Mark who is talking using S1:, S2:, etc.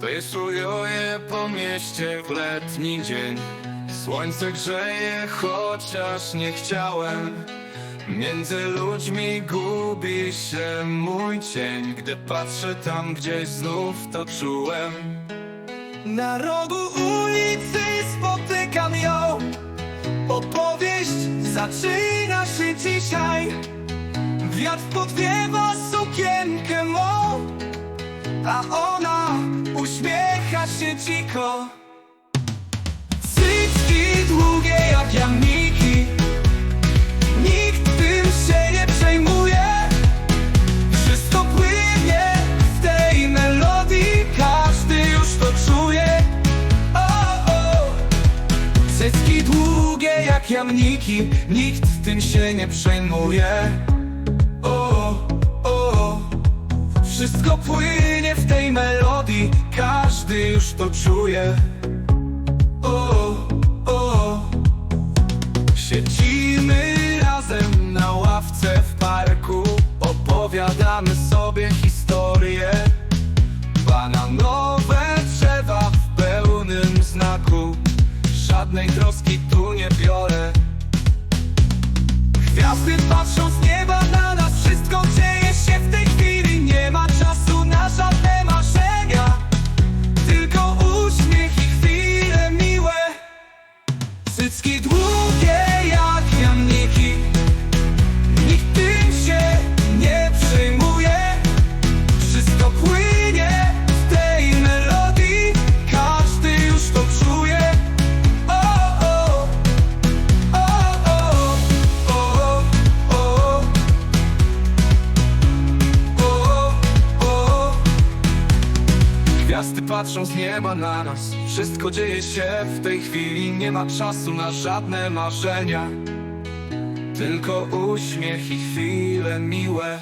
S1: Spyszuję po mieście w letni dzień. Słońce grzeje, chociaż nie chciałem. Między ludźmi gubi się mój cień. Gdy patrzę tam gdzieś znów to czułem.
S2: Na rogu ulicy spotykam ją. Opowieść zaczyna się dzisiaj. Wiatr podwiewa sukienkę mą A ona uśmiecha się dziko Cycki długie jak jamniki Nikt tym się nie przejmuje. Wszystko płynie w tej melodii. Każdy już to czuje. O, o. Cycki długie jak jamniki. Nikt tym się nie przejmuje Wszystko płynie w tej melodii Każdy już to czuje o, o. Siedzimy razem na ławce w parku Opowiadamy sobie historię Bananowe drzewa w pełnym znaku Żadnej troski Cycki Gwiazdy patrzą z nieba na nas. Wszystko dzieje się w tej chwili. Nie ma czasu na żadne marzenia. Tylko uśmiech i chwile miłe